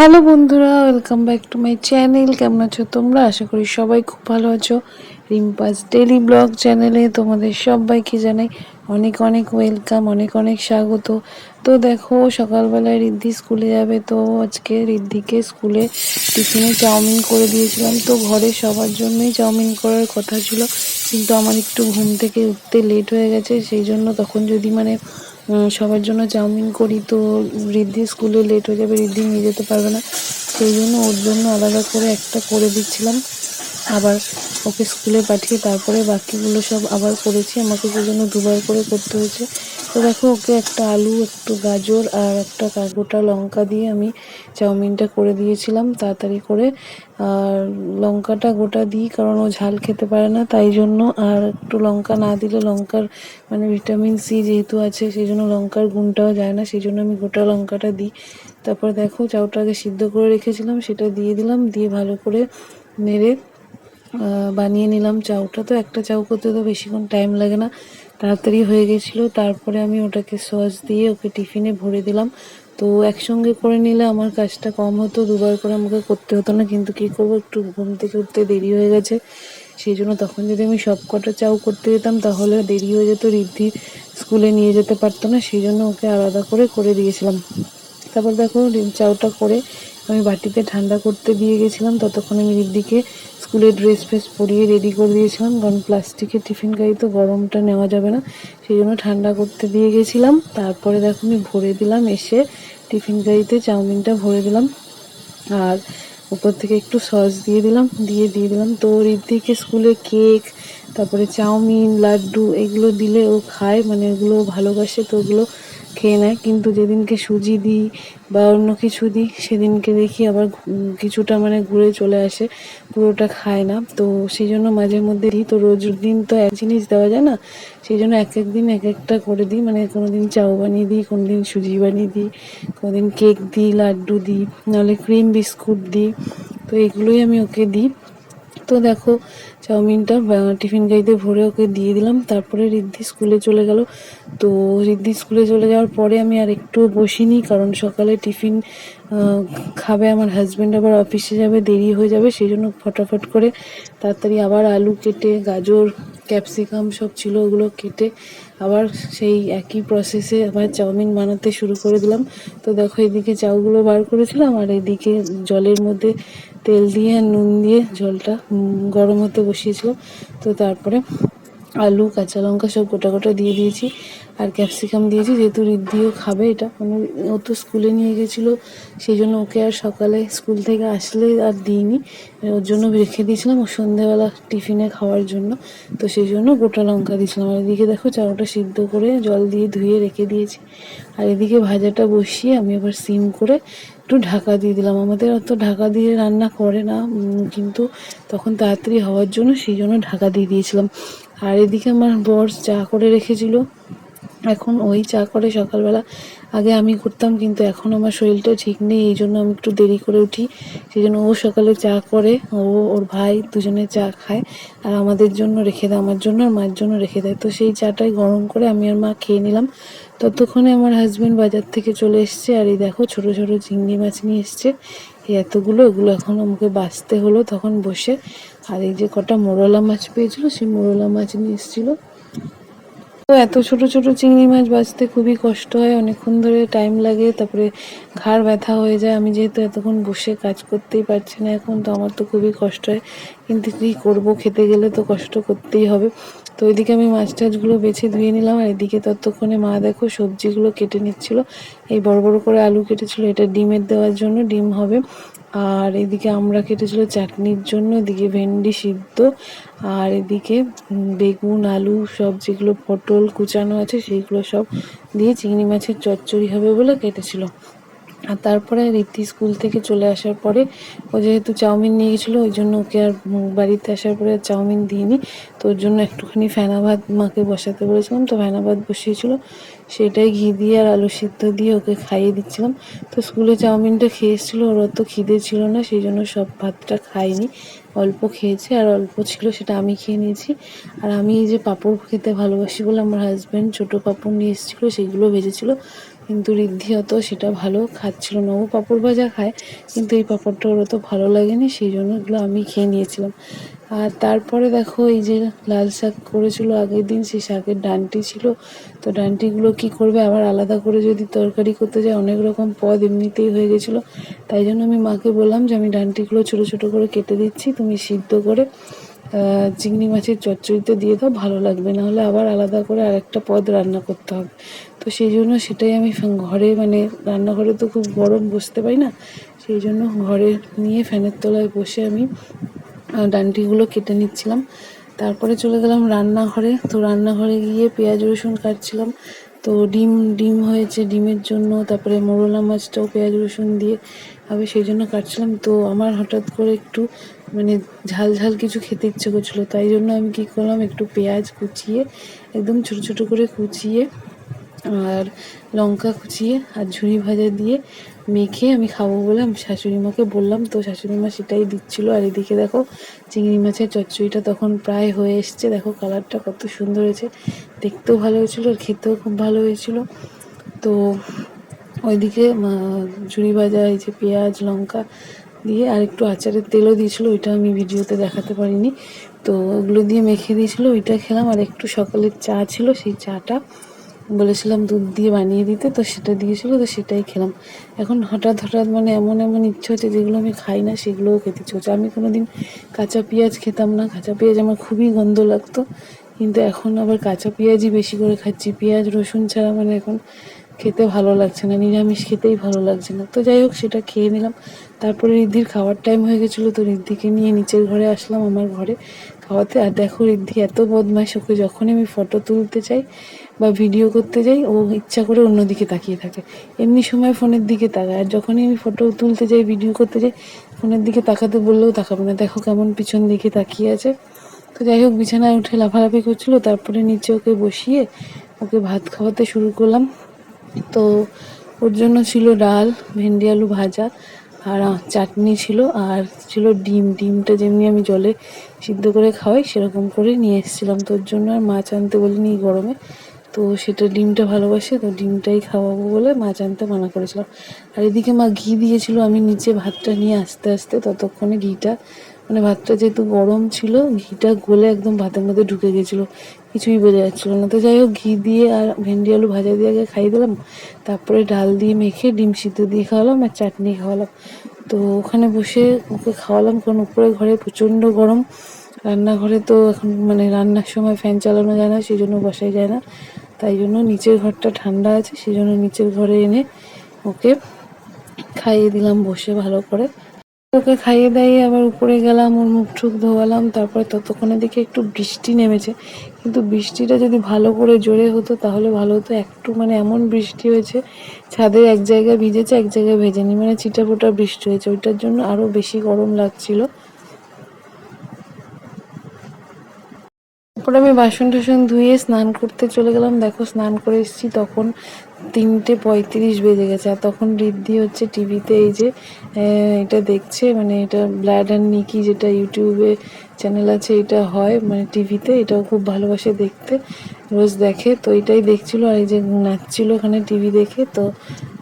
Hello বন্ধুরা welcome back to my channel কেমন আছো তোমরা? আশা করি সবাই খুব ভালো আছো। রিম্পাস ডেলি ব্লগ চ্যানেলে তোমাদের সবাইকে জানাই অনেক অনেক ওয়েলকাম অনেক অনেক স্বাগত। তো দেখো, সকালবেলায় রিদ্ধি স্কুলে যাবে, তো আজকে রিদ্ধিকে স্কুলে টিফিনে চাউমিন করে দিয়েছিলাম। তো ঘরে সবার জন্যই চাউমিন করার কথা ছিল, কিন্তু আমার একটু ঘুম থেকে উঠতে লেট হয়ে গেছে, সেই জন্য তখন যদি মানে সবার জন্য চাউমিন করি তো ঋদ্ধি স্কুলে লেট হয়ে যাবে, ঋদ্ধি নিয়ে যেতে পারবে না। সেই জন্য ওর জন্য আলাদা করে একটা করে দিচ্ছিলাম। আবার ওকে স্কুলে পাঠিয়ে তারপরে বাকিগুলো সব আবার করেছি। আমাকে সেজন্য দুবার করে করতে হয়েছে। তো দেখো, ওকে একটা আলু, একটু গাজর আর একটা গোটা লঙ্কা দিয়ে আমি চাউমিনটা করে দিয়েছিলাম তাড়াতাড়ি করে। আর লঙ্কাটা গোটা দিই, কারণ ও ঝাল খেতে পারে না, তাই জন্য। আর একটু লঙ্কা না দিলে লঙ্কার মানে ভিটামিন সি যেহেতু আছে, সেই জন্য লঙ্কার গুণটাও যায় না, সেই জন্য আমি গোটা লঙ্কাটা দিই। তারপর দেখো, চাউটাকে সিদ্ধ করে রেখেছিলাম, সেটা দিয়ে দিলাম, দিয়ে ভালো করে নেড়ে বানিয়ে নিলাম চাউটা। তো একটা চাউ করতে তো বেশিক্ষণ টাইম লাগে না। তাড়াতাড়ি হয়ে গেছিল, তারপরে আমি ওটাকে সস দিয়ে ওকে টিফিনে ভরে দিলাম। তো একসঙ্গে করে নিলে আমার কাজটা কম হতো, দুবার করে আমাকে করতে হতো না, কিন্তু কী করব, একটু ঘুম থেকে উঠতে দেরি হয়ে গেছে। সেই জন্য তখন যদি আমি সব কটা চাউ করতে যেতাম, তাহলে দেরি হয়ে যেত, রিদ্ধি স্কুলে নিয়ে যেতে পারতো না, সেই জন্য ওকে আলাদা করে করে দিয়েছিলাম। তারপর দেখো চাউটা করে আমি বাটিতে ঠান্ডা করতে দিয়ে গেছিলাম, ততক্ষণ আমি রিদ্দিকে স্কুলের ড্রেস ফ্রেস পরিয়ে রেডি করে দিয়েছিলাম, কারণ প্লাস্টিকের টিফিন গাড়ি তো গরমটা নেওয়া যাবে না, সেই জন্য ঠান্ডা করতে দিয়ে গেছিলাম। তারপরে দেখো আমি ভরে দিলাম, এসে টিফিন গাড়িতে চাউমিনটা ভরে দিলাম, আর উপর থেকে একটু সস দিয়ে দিলাম, দিয়ে দিয়ে দিলাম। তো ঋদ্ধিকে স্কুলে কেক তারপরে চাউমিন, লাড্ডু এগুলো দিলে ও খায় মানে ওগুলো ভালোবাসে, তো ওগুলো খেয়ে নেয়। কিন্তু যেদিনকে সুজি দিই বা অন্য কিছু দিই, সেদিনকে দেখি আবার কিছুটা মানে ঘুরে চলে আসে, পুরোটা খায় না। তো সেই জন্য মাঝে মধ্যে দিই। তো রোজ দিন তো এক জিনিস দেওয়া যায় না, সেই জন্য এক এক দিন এক একটা করে দিই। মানে কোনো দিন চাউ বানিয়ে দিই কোনো দিন সুজি বানিয়ে দিই কোনো দিন কেক দিই, লাড্ডু দিই, নাহলে ক্রিম বিস্কুট দিই। তো এগুলোই আমি ওকে দিই। তো দেখো চাউমিনটা টিফিন গাড়িতে ভরে ওকে দিয়ে দিলাম। তারপরে রিদ্ধি স্কুলে চলে গেল। তো রিদ্ধি স্কুলে চলে যাওয়ার পরে আমি আর একটু বসিনি, কারণ সকালে টিফিন খাবে আমার হাজব্যান্ড আবার অফিসে যাবে, দেরি হয়ে যাবে সেই জন্য ফটাফট করে তাড়াতাড়ি আবার আলু কেটে, গাজর ক্যাপসিকাম সব ছিল ওগুলো কেটে আবার সেই একই প্রসেসে আবার চাউমিন বানাতে শুরু করে দিলাম। তো দেখো এদিকে চাউগুলো বার করেছিলাম আর এদিকে জলের মধ্যে তেল দিয়ে আর নুন দিয়ে জলটা গরম হতে বসিয়েছিলাম। তো তারপরে আলু, কাঁচা লঙ্কা সব গোটা গোটা দিয়ে দিয়েছি। আর ক্যাপসিকাম দিয়েছি, যেহেতু রিদ্ধিও খাবে এটা। মানে ও তো স্কুলে নিয়ে গেছিল, সেই জন্য ওকে আর সকালে স্কুল থেকে আসলে আর দিইনি। ওর জন্য রেখে দিয়েছিলাম ও সন্ধ্যেবেলা টিফিনে খাওয়ার জন্য। তো সেই জন্য গোটা লঙ্কা দিয়েছিলাম। আর এদিকে দেখো চাউটা সিদ্ধ করে জল দিয়ে ধুয়ে রেখে দিয়েছি। আর এদিকে ভাজাটা বসিয়ে আমি আবার সিম করে একটু ঢাকা দিয়ে দিলাম। আমাদের অত ঢাকা দিয়ে রান্না করে না কিন্তু তখন তাড়াতাড়ি হওয়ার জন্য সেই জন্য ঢাকা দিয়ে দিয়েছিলাম। আর এদিকে আমার বর চা করে রেখেছিল। এখন ওই চা করে সকালবেলা আগে আমি করতাম কিন্তু এখন আমার শরীরটা ঠিক নেই, এই জন্য আমি একটু দেরি করে উঠি। সেই জন্য ও সকালে চা করে, ও, ওর ভাই দুজনে চা খায়, আর আমাদের জন্য রেখে দেয়, আমার জন্য আর মার জন্য রেখে দেয়। তো সেই চাটাই গরম করে আমি আর মা খেয়ে নিলাম। ততক্ষণে আমার হাজব্যান্ড বাজার থেকে চলে এসছে, আর এই দেখো ছোট ছোট চিংড়ি মাছ নিয়ে এসছে। এই এতগুলো ওগুলো এখন আমাকে বাঁচতে হলো তখন বসে। আর এই যে কটা মোরলা মাছ পেয়েছিল, সেই মোরলা মাছ নিয়ে এসেছিল। তো এত ছোট ছোট চিংড়ি মাছ বাঁচতে খুবই কষ্ট হয়, অনেকক্ষণ ধরে টাইম লাগে, তারপরে ঘাড় ব্যথা হয়ে যায়। আমি যেহেতু এতক্ষণ বসে কাজ করতেই পারছি না এখন, তো আমার তো খুবই কষ্ট হয়। কিন্তু কী করব, খেতে গেলে তো কষ্ট করতেই হবে। তো ওইদিকে আমি মাছ টাছগুলো বেছে ধুয়ে নিলাম, আর এদিকে ততক্ষণে মা দেখো সবজিগুলো কেটে নিচ্ছিল। এই বড় বড় করে আলু কেটেছিল, এটা ডিমের দেওয়ার জন্য ডিম হবে। আর এদিকে আমরা কেটেছিল চাটনির জন্য, এদিকে ভেন্ডি সিদ্ধ, আর এদিকে বেগুন, আলু সব যেগুলো পটল কুচানো আছে, সেইগুলো সব দিয়ে চিংড়ি মাছের চচ্চড়ি হবে বলে কেটেছিল। আর তারপরে রীতি স্কুল থেকে চলে আসার পরে ও যেহেতু চাউমিন নিয়ে গেছিল, ওই জন্য ওকে আর বাড়িতে আসার পরে চাউমিন দিইনি। তো ওর জন্য একটুখানি ফেনা ভাত মাকে বসাতে বলেছিলাম, তো ফেনা ভাত বসিয়েছিল। সেটাই ঘি দিয়ে আর আলু সিদ্ধ দিয়ে ওকে খাইয়ে দিচ্ছিলাম। তো স্কুলে চাউমিনটা খেয়ে এসেছিল, ওর অত খিদে ছিল না, সেই জন্য সব ভাতটা খাইনি। অল্প খেয়েছে আর অল্প ছিল, সেটা আমি খেয়ে নিয়েছি। আর আমি এই যে পাঁপড় খেতে ভালোবাসি বলে আমার হাজব্যান্ড ছোটো পাঁপড় নিয়ে এসেছিল সেইগুলো ভেজেছিলো। কিন্তু ঋদ্ধি অত সেটা ভালো খাচ্ছিল না। ও পাঁপড় ভাজা খায়, কিন্তু এই পাঁপড়টা ওর অত ভালো লাগেনি, সেই জন্য এগুলো আমি খেয়ে নিয়েছিলাম। আর তারপরে দেখো এই যে লাল শাক করেছিল, আগের দিন সেই শাকের ডান্টি ছিল। তো ডান্টিগুলো কি করবে? আবার আলাদা করে যদি তরকারি করতে যায়, অনেক রকম পদ এমনিতেই হয়ে গেছিল। তাই জন্য আমি মাকে বললাম যে, আমি ডান্টিগুলো ছোটো ছোটো করে কেটে দিচ্ছি, তুমি সিদ্ধ করে চিংড়ি মাছের চচ্চড়িতে দিয়ে দাও ভালো লাগবে। নাহলে আবার আলাদা করে আরেকটা পদ রান্না করতে হবে। তো সেই জন্য সেটাই আমি ঘরে মানে রান্নাঘরে তো খুব গরম বসতে পারি না। সেই জন্য ঘরে নিয়ে ফ্যানের তলায় বসে আমি আহ, ডান্ডিগুলো কেটে নিচ্ছিলাম। তারপরে চলে গেলাম রান্নাঘরে। তো রান্নাঘরে গিয়ে পেঁয়াজ রসুন কাটছিলাম। তো ডিম ডিম হয়েছে ডিমের জন্য। তারপরে মোরলা মাছটাও পেঁয়াজ রসুন দিয়ে হবে সেই জন্য কাটছিলাম। তো আমার হঠাৎ করে একটু মানে ঝাল ঝাল কিছু খেতে ইচ্ছে করছিল, তাই জন্য আমি কী করলাম, একটু পেঁয়াজ কুচিয়ে, একদম ছোটো ছোটো করে কুচিয়ে আর লঙ্কা কুচিয়ে আর ঝুড়ি ভাজা দিয়ে মেখে আমি খাব বলে আমি শাশুড়ি মাকে বললাম। তো শাশুড়ি মা সেটাই দিচ্ছিল। আর এদিকে দেখো, চিংড়ি মাছের চচ্চড়িটা তখন প্রায় হয়ে এসছে। দেখো কালারটা কত সুন্দর হয়েছে। দেখতেও ভালো হয়েছিল আর খেতেও খুব ভালো হয়েছিল। তো ওইদিকে ঝুড়ি ভাজা, এই যে পেঁয়াজ, লঙ্কা দিয়ে আর একটু আচারের তেলও দিয়েছিল, ওইটা আমি ভিডিওতে দেখাতে পারিনি। তো ওগুলো দিয়ে মেখে দিয়েছিল, ওইটা খেলাম। আর একটু সকালের চা ছিল, সেই চাটা বলেছিলাম দুধ দিয়ে বানিয়ে দিতে, তো সেটা দিয়েছিল, তো সেটাই খেলাম। এখন হঠাৎ হঠাৎ মানে এমন এমন ইচ্ছে হচ্ছে যেগুলো আমি খাই না, সেগুলোও খেতে হচ্ছে। আমি কোনোদিন কাঁচা পেঁয়াজ খেতাম না। কাঁচা পেঁয়াজ আমার খুবই গন্ধ লাগতো। কিন্তু এখন আবার কাঁচা পেঁয়াজই বেশি করে খাচ্ছি। পেঁয়াজ, রসুন ছাড়া মানে এখন খেতে ভালো লাগছে না, নিরামিষ খেতেই ভালো লাগছে না। তো যাই হোক, সেটা খেয়ে নিলাম। তারপরে রিদ্ধির খাওয়ার টাইম হয়ে গেছিল, তো রিদ্ধিকে নিয়ে নিচের ঘরে আসলাম আমার ঘরে খাওয়াতে। আর দেখো রিদ্ধি এত বদমাইশ, ওকে যখনই আমি ফটো তুলতে চাই বা ভিডিও করতে যাই, ও ইচ্ছা করে অন্যদিকে তাকিয়ে থাকে। এমনি সময় ফোনের দিকে তাকায়। আর যখনই আমি ফটো তুলতে যাই ভিডিও করতে যাই, ফোনের দিকে তাকাতে বললেও তাকাবে না। দেখো কেমন পিছন দিকে তাকিয়ে আছে। তো যাই হোক, বিছানায় উঠে লাফালাফি করছিল, তারপরে নিচে ওকে বসিয়ে ওকে ভাত খাওয়াতে শুরু করলাম। তো ওর জন্য ছিল ডাল, ভেন্ডি, আলু ভাজা আর চাটনি ছিল আর ছিল ডিম। ডিমটা যেমনি আমি জলে সিদ্ধ করে খাওয়াই, সেরকম করে নিয়ে এসেছিলাম। তোর জন্য আর মাছ আনতে বলিনি গরমে। তো সেটা ডিমটা ভালোবাসে, তো ডিমটাই খাওয়াবো বলে মাছ আনতে মানা করেছিলাম। আর এদিকে মা ঘি দিয়েছিল, আমি নিচে ভাতটা নিয়ে আস্তে আস্তে ততক্ষণে ঘিটা মানে ভাতটা যেহেতু গরম ছিল, ঘিটা গলে একদম ভাতের মধ্যে ঢুকে গেছিল। কিছুই বোঝা যাচ্ছিল না। তো যাই হোক, ঘি দিয়ে আর ভেন্ডি আলু ভাজা দিয়ে আগে খাইয়ে দিলাম, তারপরে ডাল দিয়ে মেখে ডিম সিদ্ধ দিয়ে খাওয়ালাম আর চাটনি খাওয়ালাম। তো ওখানে বসে ওকে খাওয়ালাম, কারণ উপরে ঘরে প্রচণ্ড গরম। রান্নাঘরে তো এখন মানে রান্নার সময় ফ্যান চালানো যায় না সেই জন্য বসাই যায় না। তাই জন্য নিচের ঘরটা ঠান্ডা আছে সেই জন্য নিচের ঘরে এনে ওকে খাইয়ে দিলাম বসে ভালো করে। ওকে খাইয়ে দাইয়ে আবার উপরে গেলাম, ওর মুখ টুক ধোয়ালাম, তারপরে ততক্ষণে দেখি একটু বৃষ্টি নেমেছে। কিন্তু বৃষ্টিটা যদি ভালো করে জোরে হতো, তাহলে ভালো হতো। একটু মানে এমন বৃষ্টি হয়েছে, ছাদে এক জায়গায় ভিজেছে, এক জায়গায় ভেজেনি। মানে চিটাপোটা বৃষ্টি হয়েছে। ওইটার জন্য আরও বেশি গরম লাগছিল। তারপরে আমি বাসন টাসন ধুয়ে স্নান করতে চলে গেলাম। দেখো, স্নান করে এসেছি তখন। তিনটে পঁয়ত্রিশ বেজে গেছে, আর তখন রিদ্ধি হচ্ছে টিভিতে এই যে এটা দেখছে মানে এটা ব্ল্যাড অ্যান্ড নিকি যেটা ইউটিউবে চ্যানেল আছে, এটা হয় মানে টিভিতে, এটাও খুব ভালোবাসে দেখতে। রোজ দেখে, তো এটাই দেখছিল আর এই যে নাচছিল ওখানে টিভি দেখে, তো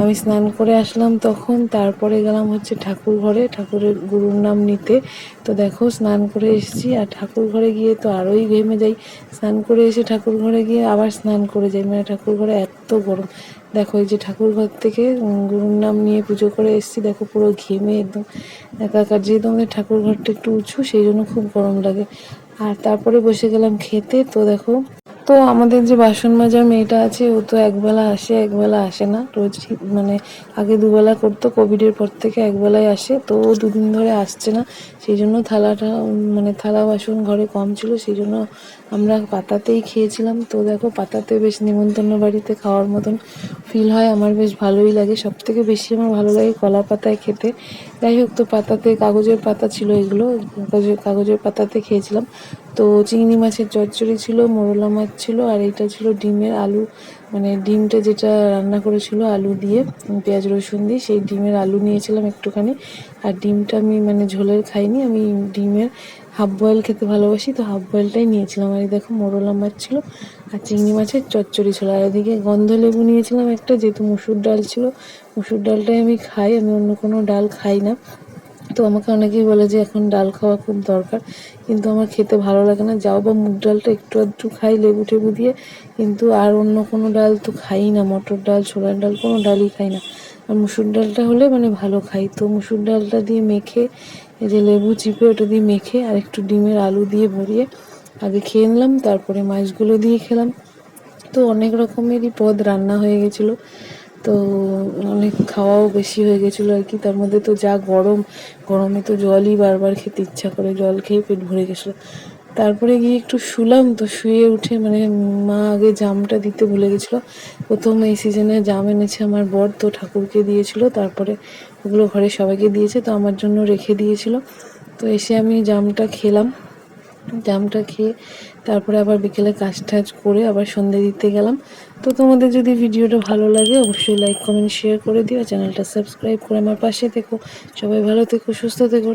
আমি স্নান করে আসলাম তখন, তারপরে গেলাম হচ্ছে ঠাকুর ঘরে, ঠাকুরের গুরুর নাম নিতে। তো দেখো, স্নান করে এসেছি আর ঠাকুর ঘরে গিয়ে তো আরোই ঘেমে যাই। স্নান করে এসে ঠাকুর ঘরে গিয়ে আবার স্নান করে যাই মানে ঠাকুর ঘরে এত গরম। দেখো, এই যে ঠাকুর ঘর থেকে গুরুর নাম নিয়ে পুজো করে এসেছি, দেখো পুরো ঘেমে একদম একাকার। যেহেতু আমাদের ঠাকুর ঘরটা একটু উঁচু, সেই জন্য খুব গরম লাগে। আর তারপরে বসে গেলাম খেতে, তো দেখো তো আমাদের যে বাসন মাজার মেয়েটা আছে, ও তো একবেলা আসে একবেলা আসে না। রোজ মানে আগে দুবেলা করতো, কোভিডের পর থেকে একবেলায় আসে। তো ও দুদিন ধরে আসছে না, সেই জন্য থালাটা মানে থালা বাসন ঘরে কম ছিল, সেই জন্য আমরা পাতাতেই খেয়েছিলাম। তো দেখো, পাতাতে বেশ নিমন্ত্রণ বাড়িতে খাওয়ার মতন ফিল হয়। আমার বেশ ভালোই লাগে। সব থেকে বেশি আমার ভালো লাগে কলা পাতায় খেতে। যাই হোক, তো পাতাতে কাগজের পাতা ছিল এগুলো, কাগজের কাগজের পাতাতে খেয়েছিলাম। তো চিংড়ি মাছের চচ্চড়ি ছিল, মোরলা মাছ ছিল, আর এইটা ছিল ডিমের আলু। মানে ডিমটা যেটা রান্না করেছিল আলু দিয়ে পেঁয়াজ রসুন দিয়ে, সেই ডিমের আলু নিয়েছিলাম একটুখানি। আর ডিমটা আমি মানে ঝোলের খাইনি, আমি ডিমের হাফ বয়েল খেতে ভালোবাসি, তো হাফ বয়েলটাই নিয়েছিলাম। আর দেখো মোরলা মাছ ছিল আর চিংড়ি মাছের চচ্চড়ি ছিল। আর এদিকে গন্ধ লেবু নিয়েছিলাম একটা, যেহেতু মুসুর ডাল ছিল, মুসুর ডালটাই আমি খাই, আমি অন্য কোনো ডাল খাই না। তো আমাকে অনেকেই বলে যে এখন ডাল খাওয়া খুব দরকার, কিন্তু আমার খেতে ভালো লাগে না। যাও বা মুগ ডালটা একটু আধটু খাই, লেবু টেবু দিয়ে। কিন্তু আর অন্য কোনো ডাল তো খাই না, মটর ডাল, ছোলার ডাল কোনো ডালই খাই না। আর মুসুর ডালটা হলে মানে ভালো খাই। তো মুসুর ডালটা দিয়ে মেখে, এই যে লেবু চিপে ওটা দিয়ে মেখে আর একটু ডিমের আলু দিয়ে ভরিয়ে আগে খেয়ে নিলাম, তারপরে মাছগুলো দিয়ে খেলাম। তো অনেক রকমেরই পদ রান্না হয়ে গেছিল। তো অনেক খাওয়াও বেশি হয়ে গেছিল আর কি। তার মধ্যে তো যা গরম, গরমে তো জলই বারবার খেতে ইচ্ছা করে, জল খেয়ে পেট ভরে গেছিল। তারপরে গিয়ে একটু শুলাম তো শুয়ে উঠে মানে মা আগে জামটা দিতে ভুলে গেছিল। প্রথম এই সিজনে জাম এনেছে আমার বর তো ঠাকুরকে দিয়েছিল, তারপরে ওগুলো ঘরে সবাইকে দিয়েছে তো আমার জন্য রেখে দিয়েছিল। তো এসে আমি জামটা খেলাম। জামটা খেয়ে তারপরে আবার বিকেলে কাজ টাজ করে আবার সন্ধে দিতে গেলাম। তো তোমাদের যদি ভিডিওটা ভালো লাগে, অবশ্যই লাইক কমেন্ট শেয়ার করে দিও। চ্যানেলটা সাবস্ক্রাইব করে আমার পাশে থেকো। সবাই ভালো থেকো, সুস্থ থেকো